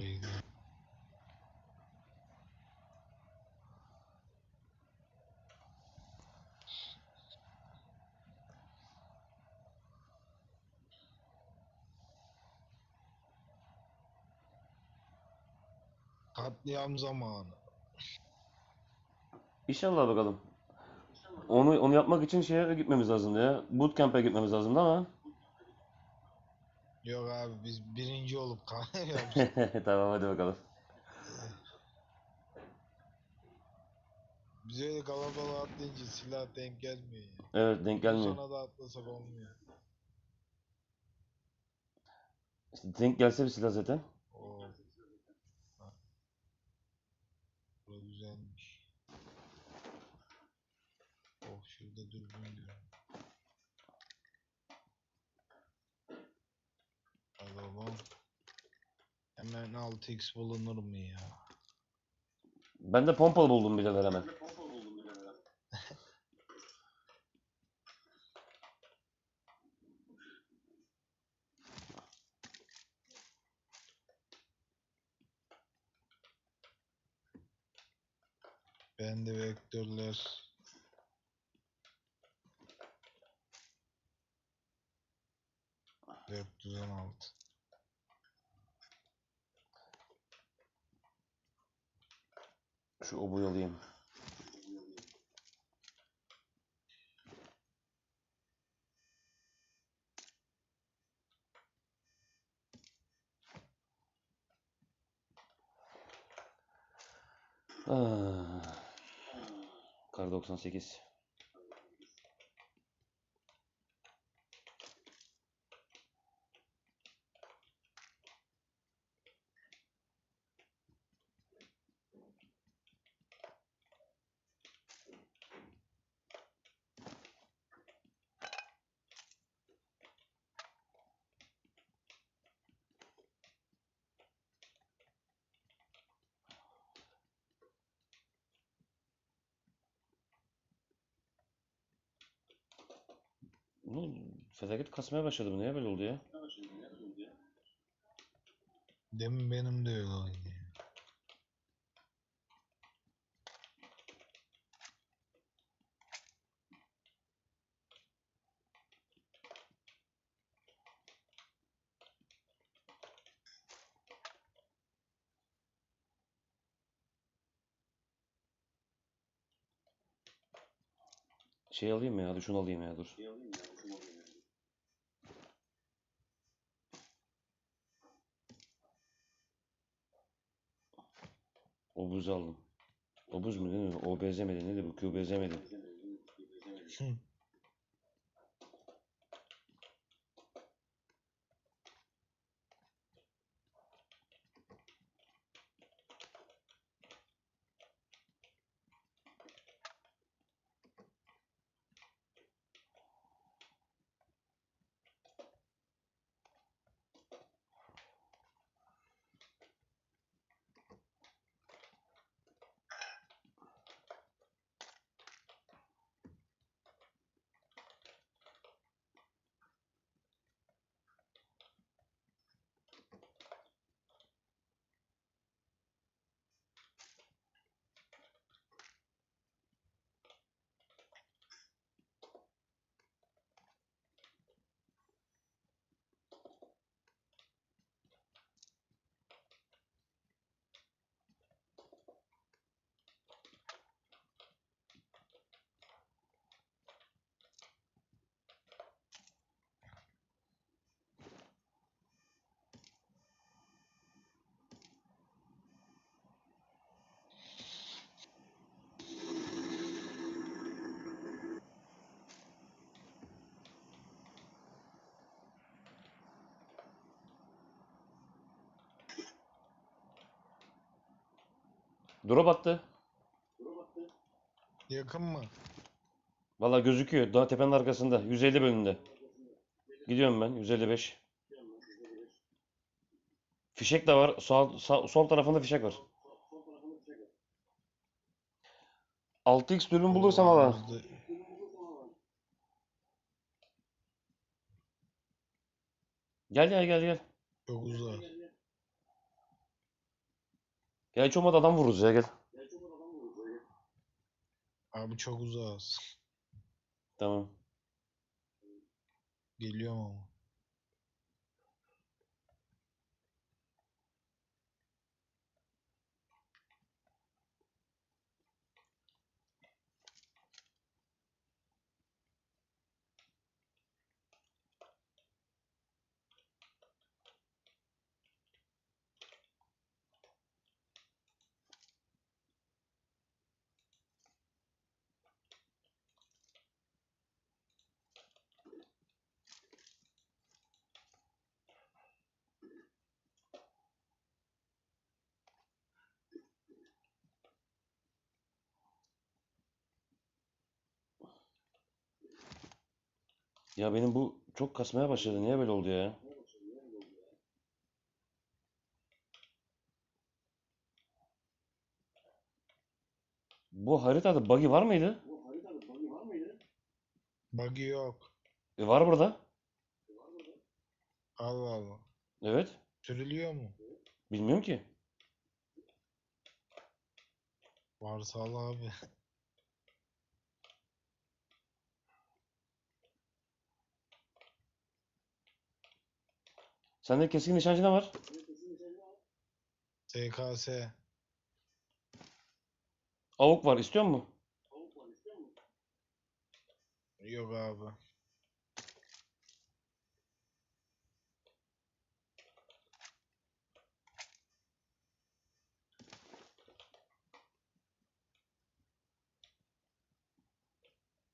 gidelim. Katliam zamanı. İnşallah bakalım. Onu onu yapmak için şeye gitmemiz lazımdı ya. Bootcamp'e gitmemiz lazımdı ama. Yok abi biz birinci olup kalıyoruz. Tamam hadi bakalım. Biz öyle kalabalığa atlayınca silah denk gelmiyor ya. Evet denk gelmiyor. Sana da atlasak olmuyor. İşte denk gelse bir silah zaten. Oo. Ha. Bu güzelmiş. Oh şurada dürbün diyorum. Alalım. Hemen 6x bulunur mu ya? Ben de pompalı buldum birader hemen. Bende vektörler. Dört altı. Şu obuyu alayım. Ah. Kar 98. Bu felaket kasmaya başladı bu. Niye böyle oldu ya? Demin benim de öyle oynuyor. Şey alayım mı ya? Dur şunu alayım ya dur. Obuz aldım. Obuz mu değil mi? OBZ miydi? Neydi bu? QBZ miydi? Drop attı. Yakın mı? Valla gözüküyor. Daha tepenin arkasında. 150 bölümünde. Gidiyorum ben. 155. Fişek de var. Sağ, sağ- sol tarafında fişek var. 6x dürbün bulursam valla. Gel gel gel gel. Çok uzak. Ya hiç olmadı adam vururuz ya gel. Abi çok uzağız. Tamam. Geliyorum ama. Ya benim bu çok kasmaya başladı. Niye böyle oldu ya? Bu haritada buggy var mıydı? Buggy yok. E var burada. Allah Allah. Evet. Sürülüyor mu? Bilmiyorum ki. Varsa al abi. Sende keskin nişancı ne var? SKS. Avuk var. İstiyor musun? Yok abi.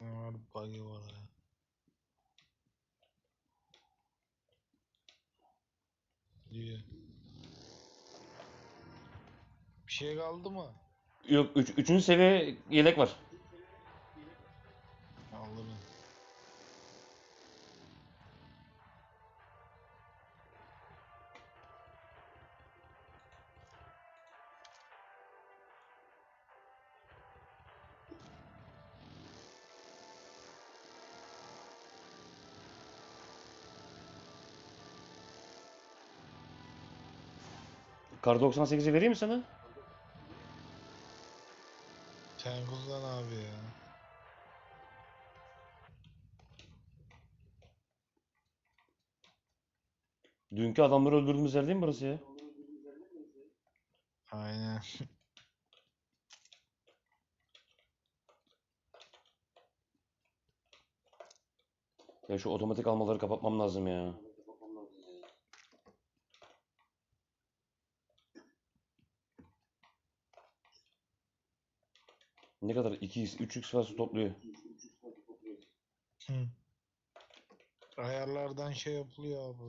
Ne var ya. Diyor. Bir şey kaldı mı? Yok. Üç, üçüncü seviye yelek var. Kar 98'i vereyim mi sana? Sen kullan abi ya. Dünkü adamları öldürdüğümüz yer değil mi burası ya? Aynen. Ya şu otomatik almaları kapatmam lazım ya. Ne kadar? 2x, 3x varsa topluyor. Hı. Ayarlardan şey yapılıyor abi.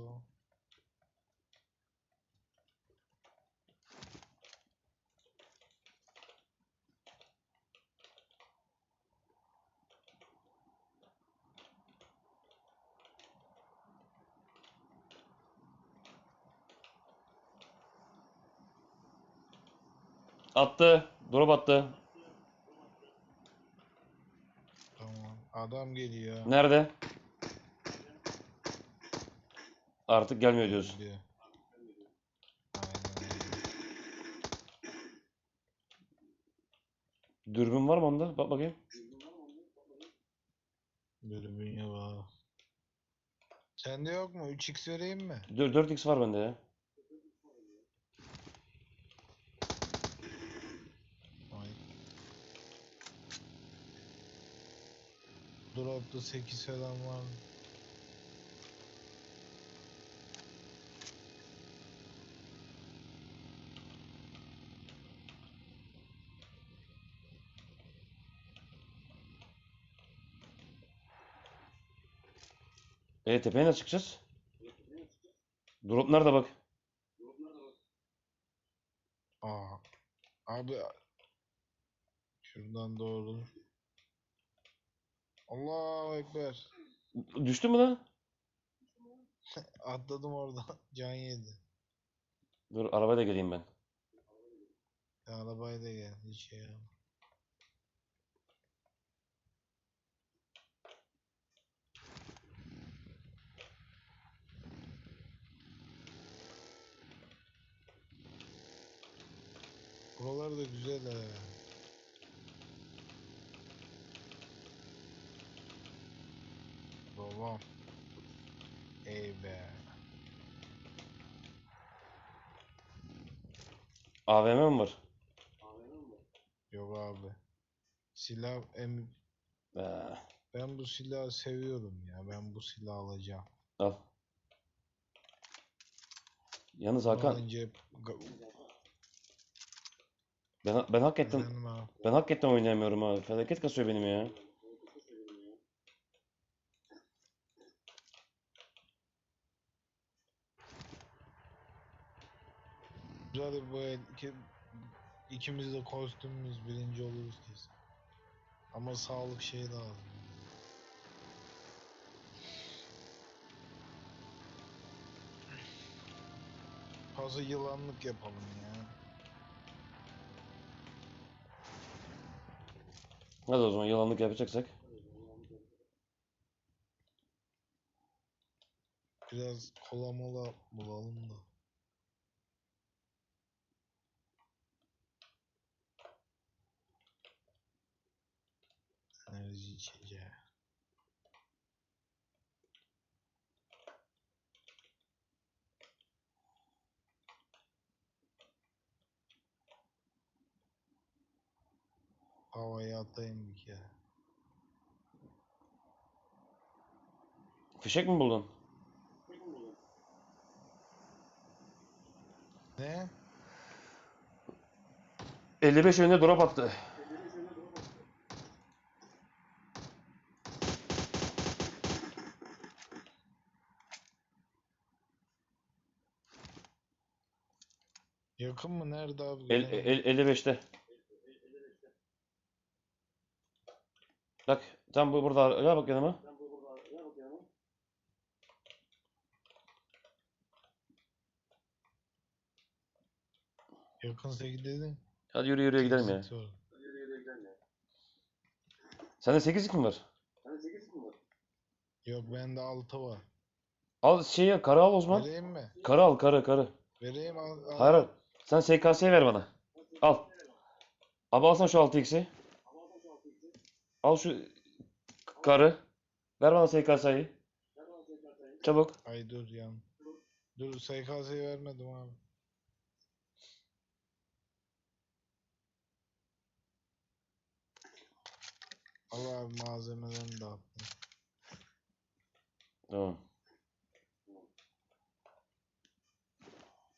Attı. Drop attı. Tamam. Adam geliyor. Nerede? Artık gelmiyor diyorsun. Öyle. Dürbün var mı onda? Bak bakayım. Dürbün abi. Sende yok mu? 3x vereyim mi? Dör- 4x var bende ya. Drop'ta 8 falan var? E tepeye nasıl çıkacağız? Drop nerede bak? Aa. Abi. Şuradan doğru. Allahu Ekber. Düştü mü lan? Atladım orada. Can yedi. Dur arabayla geleyim ben. Ya arabaya da gel. Hiç şey yapma. da güzel he. Babam. Ey be. AVM mi var? Yok abi. Silah em Ee, ben bu silahı seviyorum ya. Ben bu silahı alacağım. al. Yalnız Hakan ga- ben ben Efendim abi. ben hakikaten oynayamıyorum ha. Felaket kasıyor benim ya. Zaten bu iki, ikimiz de kostümümüz birinci oluruz kesin. Ama sağlık şey lazım. Fazla yılanlık yapalım ya. Hadi o zaman yalanlık yapacaksak. Biraz kola mola bulalım da. Havaya atayım bir kere. Fişek mi buldun? Ne? 55 önüne drop attı. Yakın mı? Nerede abi? El, el, 55'te. Bak tam bu burada. Gel bak yanıma. Yakınsa gidelim. Hadi yürü yürü gidelim ya. Sende 8 mi var? Yok bende altı var. Al şeyi karı al Osman. Vereyim mi? Karı al karı karı. Vereyim al. al. Hayır. Sen SKS'yi ver bana. Al. Abi alsana şu 6x'i. Al şu karı. Ver bana SKS'yi. Çabuk. Ay dur yan. Dur SKS'yi vermedim abi. Al abi malzemelerini de attım. Tamam.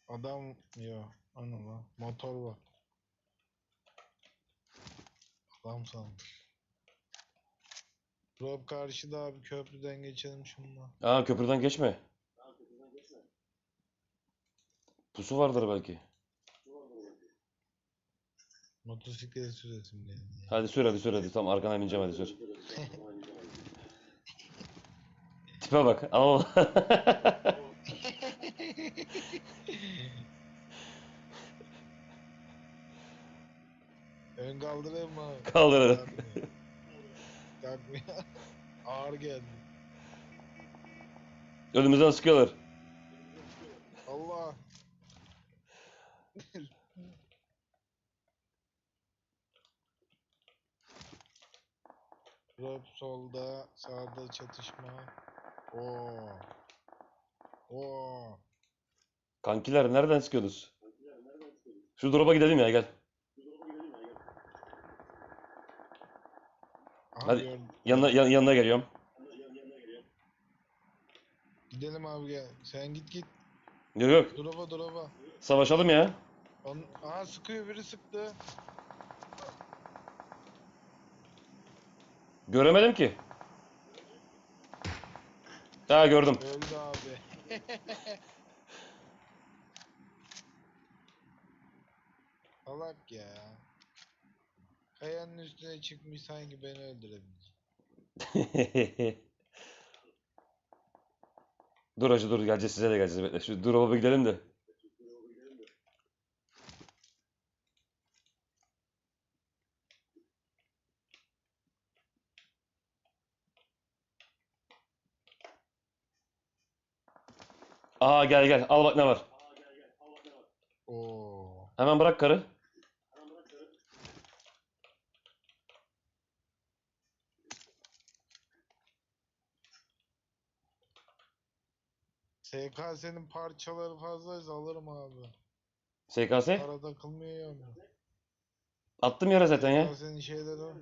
Adam yok. Ana lan. Motor var. Adam sandım. Rob karşıda abi köprüden geçelim şundan. Aa köprüden geçme. Pusu vardır belki. Motosiklet süresim geldi. Hadi sür hadi sür hadi. Tamam arkana bineceğim hadi sür. Tipe bak. Al. Ön kaldırayım mı? abi? Kalkmıyor. Ağır geldi. Önümüzden sıkıyorlar. Allah. Rob solda, sağda çatışma. Oo. Oo. Kankiler nereden sıkıyorsunuz? Şu drop'a gidelim ya gel. Aha Hadi. Yanına, yan- yanına geliyorum. Gidelim abi gel. Sen git git. Yok yok. Drop'a drop'a. Savaşalım ya. On... Aha sıkıyor biri sıktı. Göremedim ki. Ha gördüm. Öldü abi. Salak ya. Kayanın üstüne çıkmış sanki beni öldürebilecek. Dur hacı dur geleceğiz size de geleceğiz bekle. Şu drop'a bir gidelim de. Aa gel gel al bak ne var. Oo. Hemen bırak karı. SKS'nin parçaları fazlaysa alırım abi. SKS. Para takılmıyor ya ona. Attım yere zaten ya. SKS'nin şeyleri var.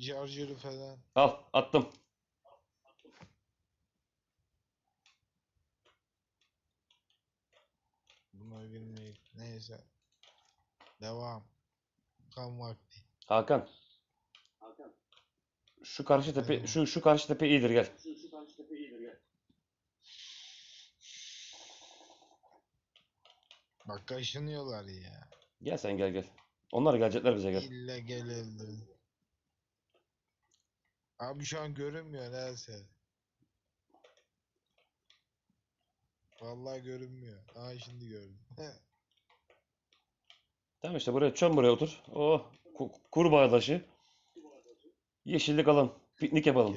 Charger'ı falan. Al attım. Buna girmeyip. Neyse. Devam. Kan vakti. Hakan. Şu karşı tepe şu şu karşı tepe iyidir gel. Bak kaşınıyorlar ya. Gel sen gel gel. Onlar gelecekler bize gel. İlle gelildi. Abi şu an görünmüyor neyse. Vallahi görünmüyor. Aa şimdi gördüm. Tamam işte buraya çöm buraya otur. Oh ku- kurbağa taşı. Yeşillik alalım. Piknik yapalım.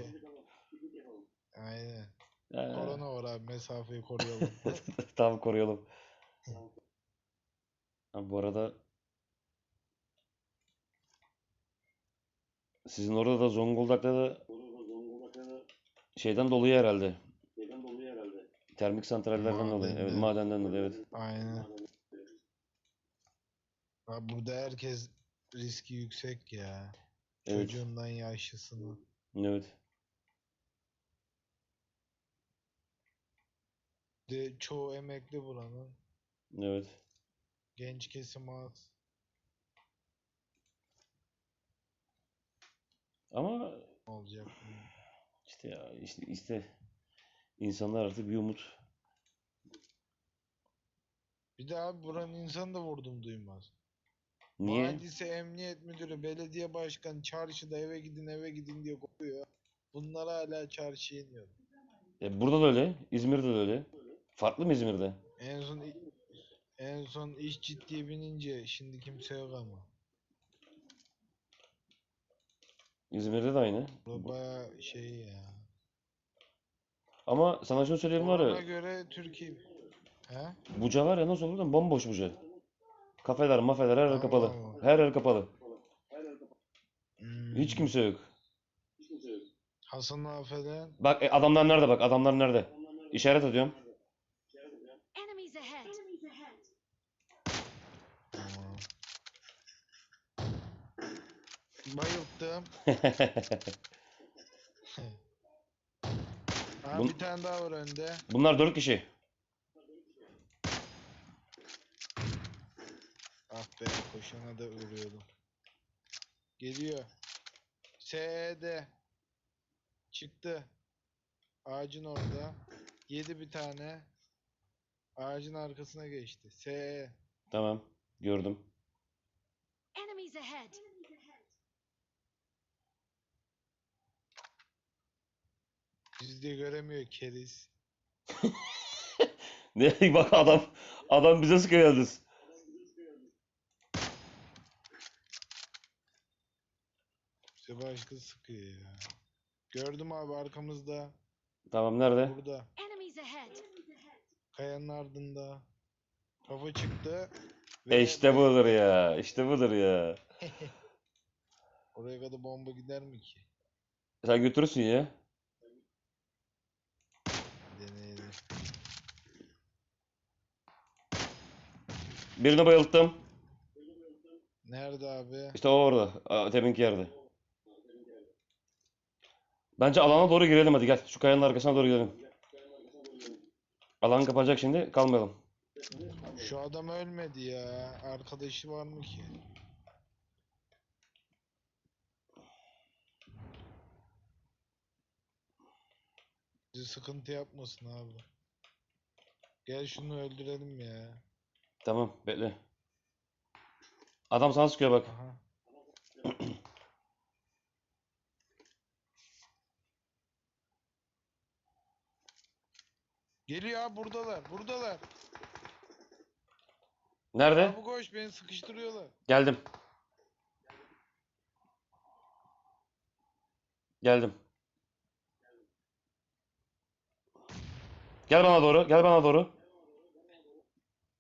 Aynen. Ee, Korona var abi mesafeyi koruyalım. tamam koruyalım. Ha, bu arada sizin orada da Zonguldak'ta da şeyden dolayı herhalde. Termik santrallerden dolayı. Evet, Madenden. madenden dolayı evet. Aynen. Abi burada herkes riski yüksek ya. Evet. Çocuğundan yaşlısına. Evet. De çoğu emekli buranın. Evet. Genç kesim az. Ama olacak? işte ya işte, işte insanlar artık bir umut. Bir de abi buranın insanı da vurdum duymaz. Niye? Hadise emniyet müdürü, belediye başkanı çarşıda eve gidin eve gidin diye kopuyor. Bunlar hala çarşıya iniyor. E, burada da öyle. İzmir'de de öyle. Farklı mı İzmir'de? En son en son iş ciddiye binince şimdi kimse yok ama. İzmir'de de aynı. Bu şey ya. Ama sana şunu söyleyeyim var Ona ya. göre Türkiye. He? Buca var ya nasıl olur da bomboş Buca. Kafeler, mafeler her yer kapalı. Her yer kapalı. Hmm. Hiç kimse yok. Hasan Afe'den Bak e, adamlar nerede bak adamlar nerede? İşaret ediyorum. Enemies ahead. Tamam. Bayılttım. Ha, Bun- bir tane daha var önde. Bunlar dört kişi. Ah be koşana da ölüyordum. Geliyor. SE'de. Çıktı. Ağacın orada. Yedi bir tane. Ağacın arkasına geçti. SE. Tamam. Gördüm. Enemies ahead. Biz de göremiyor keriz. Ne bak adam adam bize sıkıyor yalnız. İşte başka sıkıyor ya. Gördüm abi arkamızda. Tamam nerede? Burada. Kayanın ardında. Kafa çıktı. E işte budur ya. İşte budur ya. Oraya kadar bomba gider mi ki? Sen götürürsün ya. Deneyelim. Birini bayılttım. Nerede abi? İşte o orada. Aa, Teminki yerde. Bence alana doğru girelim hadi gel. Şu kayanın arkasına doğru gidelim. Alan kapanacak şimdi. Kalmayalım. Şu adam ölmedi ya. Arkadaşı var mı ki? Bizi sıkıntı yapmasın abi. Gel şunu öldürelim ya. Tamam bekle. Adam sana sıkıyor bak. Aha. Geliyor abi buradalar. Buradalar. Nerede? Abi koş beni sıkıştırıyorlar. Geldim. Geldim. Gel bana doğru. Gel bana doğru.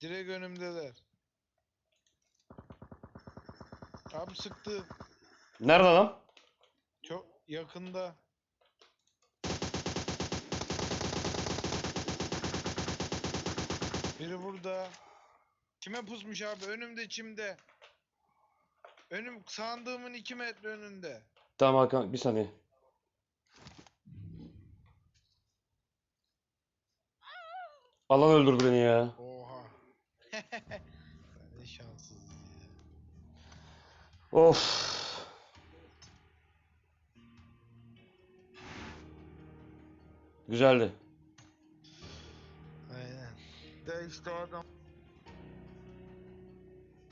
Direkt önümdeler. Abi sıktı. Nerede adam? Çok yakında. Biri burada. Kime pusmuş abi? Önümde çimde. Önüm sandığımın 2 metre önünde. Tamam Hakan bir saniye. Alan öldürdü beni ya. Oha. ne şanssız ya. Of. Güzeldi. Aynen.